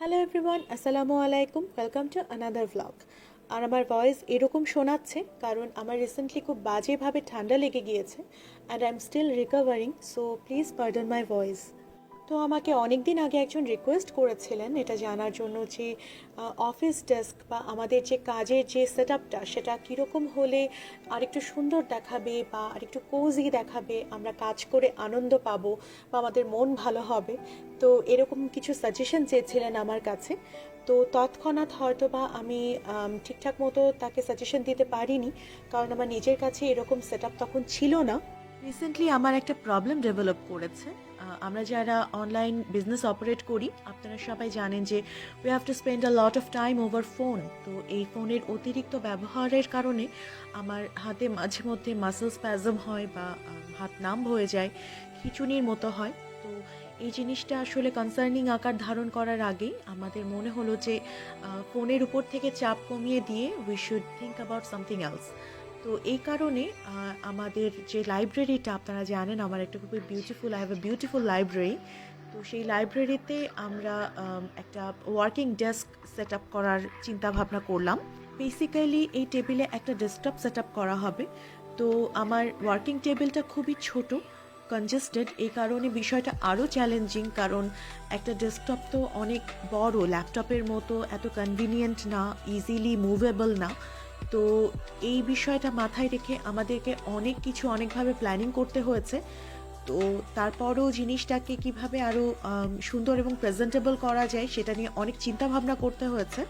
Hello everyone আসসালামু আলাইকুম welcome to another vlog আর আমার ভয়েস এরকম শোনাচ্ছে, কারণ আমার রিসেন্টলি খুব বাজেভাবে ঠান্ডা লেগে গিয়েছে and I am still recovering so please pardon my voice তো আমাকে অনেক দিন আগে একজন রিকোয়েস্ট করেছিলেন এটা জানার জন্য যে অফিস ডেস্ক বা আমাদের যে কাজের যে সেট আপটা সেটা কীরকম হলে আরেকটু সুন্দর দেখাবে বা আরেকটু কোজি দেখাবে, আমরা কাজ করে আনন্দ পাবো বা আমাদের মন ভালো হবে। তো এরকম কিছু সাজেশন চেয়েছিলেন আমার কাছে। তো তৎক্ষণাৎ হয়তো বা আমি ঠিকঠাক মতো তাকে সাজেশন দিতে পারিনি, কারণ আমার নিজের কাছে এরকম সেট তখন ছিল না। রিসেন্টলি আমার একটা প্রবলেম ডেভেলপ করেছে। আমরা যারা অনলাইন বিজনেস অপারেট করি, আপনারা সবাই জানেন যে we have to spend a lot of time over phone তো এই ফোনের অতিরিক্ত ব্যবহারের কারণে আমার হাতে মাঝে মধ্যে মাসেল স্প্যাজম হয় বা হাত নাম হয়ে যায়, খিচুনির মতো হয়। তো এই জিনিসটা আসলে কনসার্নিং আকার ধারণ করার আগেই আমাদের মনে হলো যে ফোনের উপর থেকে চাপ কমিয়ে দিয়ে we should think about something else তো এই কারণে আমাদের যে লাইব্রেরিটা আপনারা জানেন, আমার একটা খুবই beautiful I have a beautiful library তো সেই লাইব্রেরিতে আমরা একটা ওয়ার্কিং ডেস্ক সেট আপ করার চিন্তাভাবনা করলাম। বেসিক্যালি এই টেবিলে একটা ডেস্কটপ সেট আপ করা হবে। তো আমার ওয়ার্কিং টেবিলটা খুবই ছোট কনজেস্টেড এই কারণে বিষয়টা আরও চ্যালেঞ্জিং কারণ একটা ডেস্কটপ তো অনেক বড় ল্যাপটপের মতো এত কনভিনিয়েন্ট না ইজিলি মুভেবল না। তো এই বিষয়টা মাথায় রেখে আমাদেরকে অনেক কিছু অনেকভাবে প্ল্যানিং করতে হয়েছে। তো তারপরও জিনিসটাকে কীভাবে আরও সুন্দর এবং প্রেজেন্টেবল করা যায় সেটা নিয়ে অনেক চিন্তা ভাবনা করতে হয়েছে।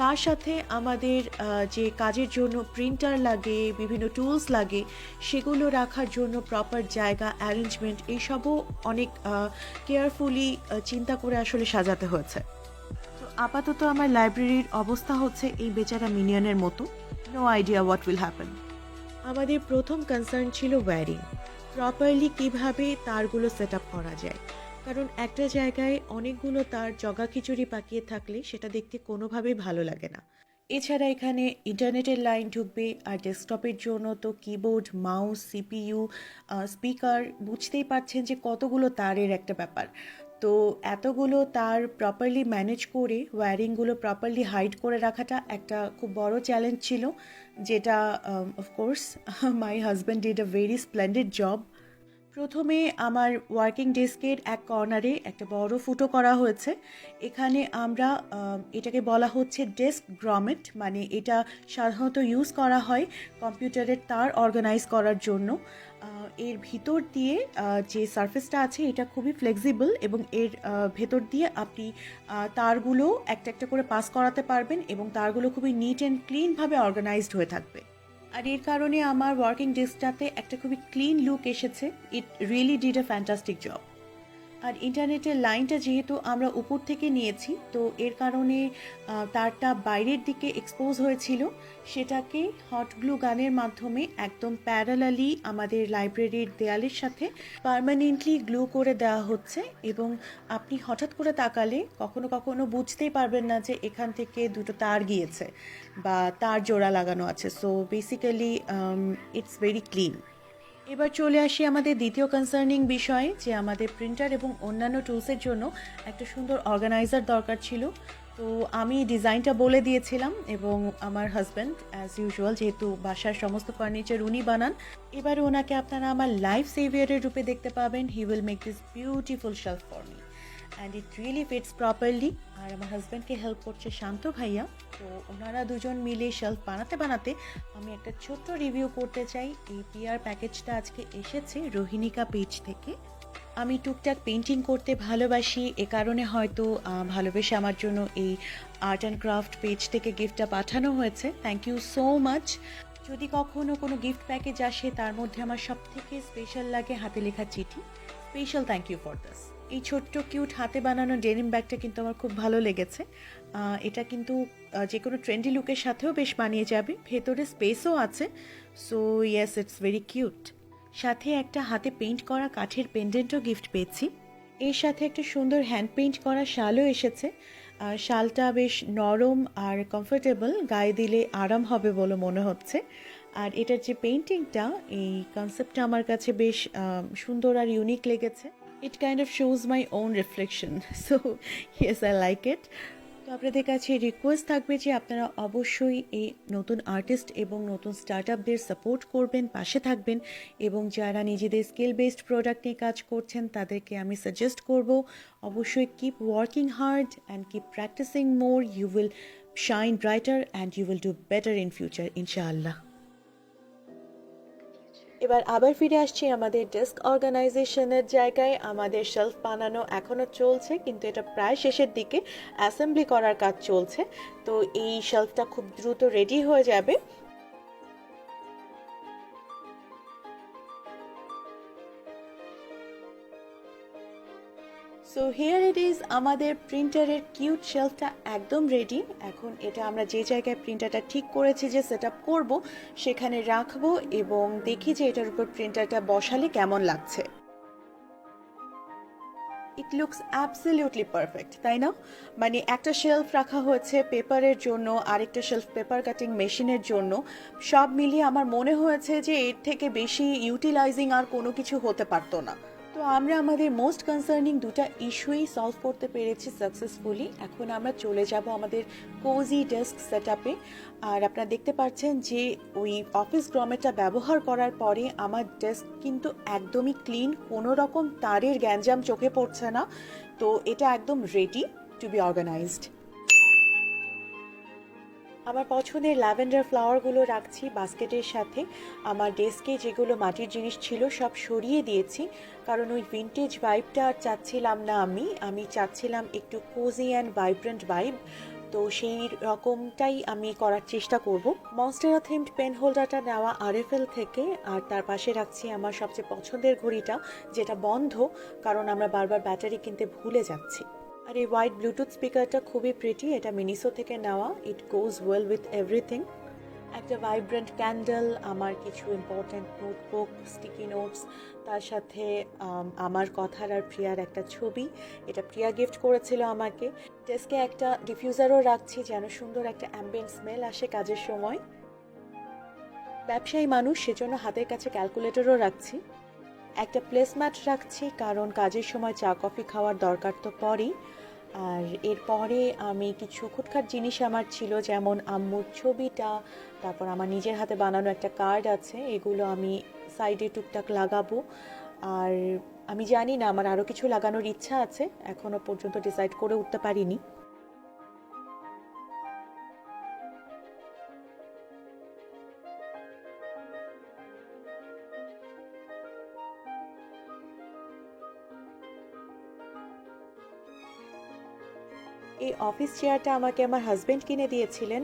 তার সাথে আমাদের যে কাজের জন্য প্রিন্টার লাগে, বিভিন্ন টুলস লাগে, সেগুলো রাখার জন্য প্রপার জায়গা অ্যারেঞ্জমেন্ট এইসবও অনেক কেয়ারফুলি চিন্তা করে আসলে সাজাতে হয়েছে। তো আপাতত আমার লাইব্রেরির অবস্থা হচ্ছে এই বেচারা মিনিয়নের মতো। No idea what will happen আমাদের প্রথম কনসার্ন ছিল ওয়্যারিং প্রপারলি কীভাবে তারগুলো সেট আপ করা যায়। কারণ একটা জায়গায় অনেকগুলো তার জগা খিচুড়ি পাকিয়ে থাকলে সেটা দেখতে কোনোভাবেই ভালো লাগে না। এছাড়া এখানে ইন্টারনেটের লাইন ঢুকবে, আর ডেস্কটপের জন্য তো কিবোর্ড মাউস সিপিইউ স্পিকার বুঝতেই পারছেন যে কতগুলো তারের একটা ব্যাপার। তো এতগুলো তার প্রপারলি ম্যানেজ করে ওয়্যারিংগুলো প্রপারলি হাইড করে রাখাটা একটা খুব বড় চ্যালেঞ্জ ছিল, যেটা of course my husband did a very splendid job প্রথমে আমার ওয়ার্কিং ডেস্কের এক কর্নারে একটা বড় ফুটো করা হয়েছে। এখানে আমরা এটাকে বলা হচ্ছে ডেস্ক গ্রমেট মানে এটা সাধারণত ইউজ করা হয় কম্পিউটারের তার অর্গানাইজ করার জন্য। এর ভিতর দিয়ে যে সারফেসটা আছে, এটা খুবই ফ্লেক্সিবল এবং এর ভেতর দিয়ে আপনি তারগুলো একটা একটা করে পাস করাতে পারবেন এবং তারগুলো খুবই নিট অ্যান্ড ক্লিনভাবে অর্গানাইজড হয়ে থাকবে। আর এর কারণে আমার ওয়ার্কিং ডেস্কটাতে একটা খুবই ক্লিন লুক এসেছে। It really did a fantastic job আর ইন্টারনেটের লাইনটা যেহেতু আমরা উপর থেকে নিয়েছি, তো এর কারণে তারটা বাইরের দিকে এক্সপোজ হয়েছিল। সেটাকে হট গ্লু গানের মাধ্যমে একদম প্যারালালি আমাদের লাইব্রেরির দেয়ালের সাথে পার্মানেন্টলি গ্লু করে দেওয়া হচ্ছে এবং আপনি হঠাৎ করে তাকালে কখনো কখনো বুঝতেই পারবেন না যে এখান থেকে দুটো তার গিয়েছে বা তার জোড়া লাগানো আছে। So basically it's very clean এবার চলে আসি আমাদের দ্বিতীয় কনসার্নিং বিষয়ে, যে আমাদের প্রিন্টার এবং অন্যান্য টুলসের জন্য একটা সুন্দর অর্গানাইজার দরকার ছিল। তো আমি ডিজাইনটা বলে দিয়েছিলাম এবং আমার হাজব্যান্ড অ্যাজ ইউজুয়াল যেহেতু বাসার সমস্ত ফার্নিচার উনি বানান, এবার ওনাকে আপনারা আমার লাইফ সেভিয়ারের রূপে দেখতে পাবেন। He will make this beautiful shelf for me and it really fits properly আর আমার হাজব্যান্ডকে হেল্প করছে শান্ত ভাইয়া। তো ওনারা দুজন মিলে শেলফ বানাতে বানাতে আমি একটা ছোট্ট রিভিউ করতে চাই। এই পিআর প্যাকেজটা আজকে এসেছে রোহিণিকা পেজ থেকে। আমি টুকটাক পেন্টিং করতে ভালোবাসি। এ কারণে হয়তো ভালোবেসে আমার জন্য এই আর্ট অ্যান্ড ক্রাফট পেজ থেকে গিফটটা পাঠানো হয়েছে। থ্যাংক ইউ সো মাচ যদি কখনো কোনো গিফট প্যাকেজ আসে, তার মধ্যে আমার সব থেকে স্পেশাল লাগে হাতে লেখা চিঠি। Special thank you for this এই ছোট্ট কিউট হাতে বানানো ডেনিম ব্যাগটা কিন্তু আমার খুব ভালো লেগেছে। এটা কিন্তু যে কোনো ট্রেন্ডি লুকের সাথেও বেশ মানিয়ে যাবে। ভেতরে স্পেসও আছে। So yes it's very cute সাথে একটা হাতে পেইন্ট করা কাঠের পেন্ডেন্টও গিফট পেয়েছি। এর সাথে একটা সুন্দর হ্যান্ড পেইন্ট করা শালও এসেছে। শালটা বেশ নরম আর কমফোর্টেবল গায়ে দিলে আরাম হবে বলে মনে হচ্ছে। আর এটার যে পেইন্টিংটা এই কনসেপ্টটা আমার কাছে বেশ সুন্দর আর ইউনিক লেগেছে। It kind of shows my own reflection. So, yes, i like it. তো আপনাদের কাছে রিকোয়েস্ট থাকবে যে আপনারা অবশ্যই এই নতুন আর্টিস্ট এবং নতুন স্টার্ট আপদের সাপোর্ট করবেন, পাশে থাকবেন এবং যারা নিজেদের স্কিল বেসড প্রোডাক্ট নিয়ে কাজ করছেন, তাদেরকে আমি সাজেস্ট করব, অবশ্যই keep working hard and keep practising more you will shine brighter and you will do better in future ইনশাআল্লাহ। এবার আবার ফিরে আসছি আমাদের ডেস্ক অর্গানাইজেশনের জায়গায়। আমাদের শেলফ বানানো এখনও চলছে, কিন্তু এটা প্রায় শেষের দিকে। অ্যাসেম্বলি করার কাজ চলছে। তো এই শেলফটা খুব দ্রুত রেডি হয়ে যাবে। সো হেয়ার ইট ইজ আমাদের প্রিন্টারের কিউট শেলফটা একদম রেডি এখন এটা আমরা যে জায়গায় প্রিন্টারটা ঠিক করেছি যে সেট আপ করব, সেখানে রাখব এবং দেখি যে এটার উপর প্রিন্টারটা বসালে কেমন লাগছে। ইট লুকস অ্যাবসলিউটলি পারফেক্ট তাই না? মানে একটা শেলফ রাখা হয়েছে পেপারের জন্য, আরেকটা শেলফ পেপার কাটিং মেশিনের জন্য। সব মিলিয়ে আমার মনে হয়েছে যে এর থেকে বেশি ইউটিলাইজিং আর কোনো কিছু হতে পারতো না। তো আমরা আমাদের মোস্ট কনসার্নিং দুটা ইস্যুই সলভ করতে পেরেছি সাকসেসফুলি এখন আমরা চলে যাব আমাদের কোজি ডেস্ক সেট আপে আর আপনারা দেখতে পাচ্ছেন যে ওই অফিস গ্রমেটা ব্যবহার করার পরে আমার ডেস্ক কিন্তু একদমই ক্লিন কোনো রকম তারের গ্যাঞ্জাম চোখে পড়ছে না। তো এটা একদম রেডি টু বি অর্গানাইজড আমার পছন্দের ল্যাভেন্ডার ফ্লাওয়ারগুলো রাখছি বাস্কেটের সাথে। আমার ডেস্কে যেগুলো মাটির জিনিস ছিল সব সরিয়ে দিয়েছি, কারণ ওই ভিন্টেজ ভাইবটা আর চাচ্ছিলাম না আমি। আমি চাচ্ছিলাম একটু কোজি অ্যান্ড ভাইব্রেন্ট ভাইব তো সেই রকমটাই আমি করার চেষ্টা করব। মনস্টেরা থিমড পেন হোল্ডারটা নেওয়া আরএফএল থেকে, আর তার পাশে রাখছি আমার সবচেয়ে পছন্দের ঘড়িটা, যেটা বন্ধ, কারণ আমরা বারবার ব্যাটারি কিনতে ভুলে যাচ্ছি। আর এই হোয়াইট ব্লুটুথ স্পিকারটা খুবই প্রিটি এটা মিনিসো থেকে নেওয়া। It goes well with everything একটা ভাইব্রেন্ট ক্যান্ডেল আমার কিছু ইম্পর্ট্যান্ট নোটবুক স্টিকি নোটস তার সাথে আমার কথার আর প্রিয়ার একটা ছবি। এটা প্রিয়া গিফট করেছিল আমাকে। ডেস্কে একটা ডিফিউজারও রাখছি যেন সুন্দর একটা অ্যাম্বিয়েন্ট স্মেল আসে কাজের সময়। ব্যবসায়ী মানুষ, সেজন্য হাতের কাছে ক্যালকুলেটরও রাখছি। একটা প্লেসম্যাট রাখছি, কারণ কাজের সময় চা কফি খাওয়ার দরকার তো পড়েই আর এরপরে আমি কিছু খুটখাট জিনিস আমার ছিল, যেমন আম্মুর ছবিটা, তারপর আমার নিজের হাতে বানানো একটা কার্ড আছে, এগুলো আমি সাইডে টুকটাক লাগাবো। আর আমি জানি না, আমার আরও কিছু লাগানোর ইচ্ছা আছে এখনও পর্যন্ত ডিসাইড করে উঠতে পারিনি। অফিস চেয়ারটা আমাকে আমার হাজব্যান্ড কিনে দিয়েছিলেন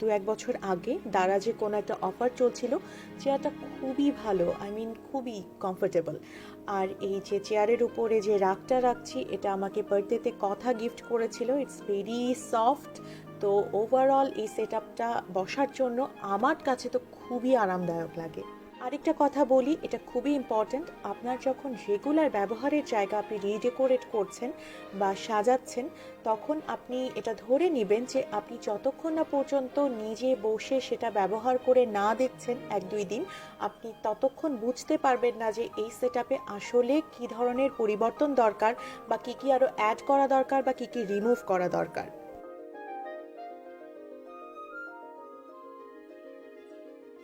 দু এক বছর আগে। দারাজে কোনো একটা অফার চলছিল। চেয়ারটা খুবই ভালো আই মিন খুবই কমফোর্টেবল আর এই যে চেয়ারের উপরে যে রাগটা রাখছি, এটা আমাকে বার্থডেতে কথা গিফট করেছিল। ইটস ভেরি সফট তো ওভারঅল এই সেট বসার জন্য আমার কাছে তো খুবই আরামদায়ক লাগে। আরেকটা কথা বলি, এটা খুবই ইম্পর্ট্যান্ট আপনার যখন রেগুলার ব্যবহারের জায়গা আপনি রিডেকোরেট করছেন বা সাজাচ্ছেন, তখন আপনি এটা ধরে নেবেন যে আপনি যতক্ষণ না পর্যন্ত নিজে বসে সেটা ব্যবহার করে না দেখছেন এক দুই দিন, আপনি ততক্ষণ বুঝতে পারবেন না যে এই সেট আসলে কী ধরনের পরিবর্তন দরকার বা কী কী আরও অ্যাড করা দরকার বা কী কী রিমুভ করা দরকার।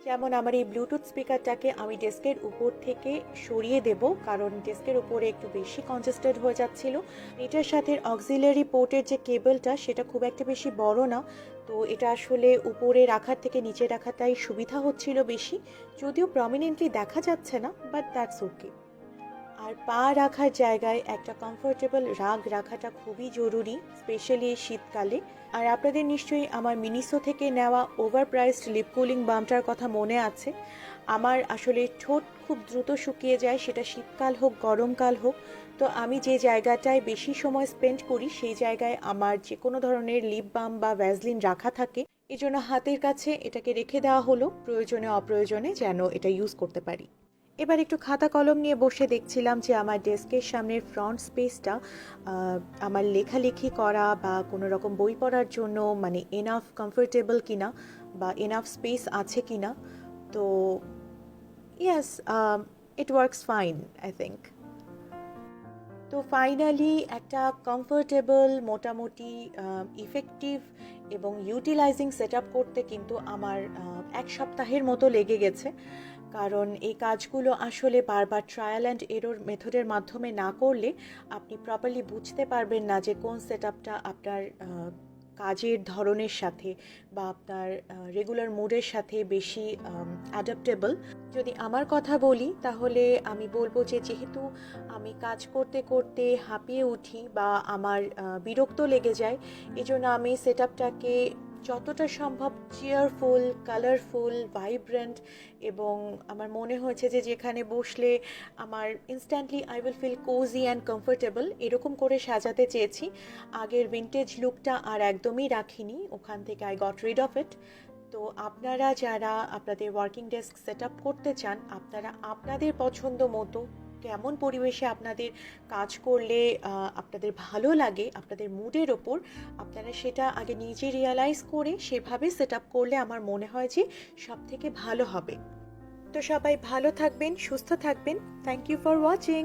যেমন আমার এই ব্লুটুথ স্পিকারটাকে আমি ডেস্কের উপর থেকে সরিয়ে দেব, কারণ ডেস্কের উপরে একটু বেশি কনজেস্টেড হয়ে যাচ্ছিল। এটার সাথে অক্সিলারি পোর্টের যে কেবলটা, সেটা খুব একটা বেশি বড় না। তো এটা আসলে উপরে রাখার থেকে নিচে রাখাটাই সুবিধা হচ্ছিল বেশি। যদিও প্রমিনেন্টলি দেখা যাচ্ছে না বাট দ্যাটস ওকে আর পা রাখার জায়গায় একটা কমফোর্টেবল রাগ রাখাটা খুবই জরুরি স্পেশালি এই শীতকালে। আর আপনাদের নিশ্চয়ই আমার মিনিসো থেকে নেওয়া ওভার প্রাইসড লিপ কুলিং বামটার কথা মনে আছে। আমার আসলে ঠোঁট খুব দ্রুত শুকিয়ে যায়, সেটা শীতকাল হোক, গরমকাল হোক। তো আমি যে জায়গাটায় বেশি সময় স্পেন্ড করি, সেই জায়গায় আমার যে কোনো ধরনের লিপ বাম বা ভ্যাসলিন রাখা থাকে। এজন্য হাতের কাছে এটাকে রেখে দেওয়া হলো, প্রয়োজনে অপ্রয়োজনে যেন এটা ইউজ করতে পারি। এবার একটু খাতা কলম নিয়ে বসে দেখছিলাম যে আমার ডেস্কের সামনের ফ্রন্ট স্পেসটা আমার লেখালেখি করা বা কোনো রকম বই পড়ার জন্য মানে এনাফ কমফোর্টেবল কিনা বা এনাফ স্পেস আছে কিনা। তো yes it works fine I think তো ফাইনালি একটা কমফোর্টেবল মোটামুটি ইফেক্টিভ এবং ইউটিলাইজিং সেট করতে কিন্তু আমার এক সপ্তাহের মতো লেগে গেছে। কারণ এই কাজগুলো আসলে বারবার ট্রায়াল অ্যান্ড এরোর মেথডের মাধ্যমে না করলে আপনি প্রপারলি বুঝতে পারবেন না যে কোন সেট আপনার কাজের ধরনের সাথে বা আপনার রেগুলার মুডের সাথে বেশি অ্যাডাপ্টেবল যদি আমার কথা বলি, তাহলে আমি বলব যে যেহেতু আমি কাজ করতে করতে হাঁপিয়ে উঠি বা আমার বিরক্ত লেগে যায়, এজন্য আমি সেট আপটাকে যতটা সম্ভব চেয়ারফুল কালারফুল ভাইব্রেন্ট এবং আমার মনে হয়েছে যে যেখানে বসলে আমার instantly I will feel cosy and comfortable এরকম করে সাজাতে চেয়েছি। আগের ভিন্টেজ লুকটা আর একদমই রাখিনি, ওখান থেকে I got rid of it তো আপনারা যারা আপনাদের ওয়ার্কিং ডেস্ক সেট করতে চান, আপনারা আপনাদের পছন্দ মতো কেমন পরিবেশে আপনাদের কাজ করলে আপনাদের ভালো লাগে, আপনাদের মুডের ওপর, আপনারা সেটা আগে নিজে রিয়ালাইজ করে সেভাবে সেট আপ করলে আমার মনে হয় যে সব থেকে ভালো হবে। তো সবাই ভালো থাকবেন, সুস্থ থাকবেন। Thank you for watching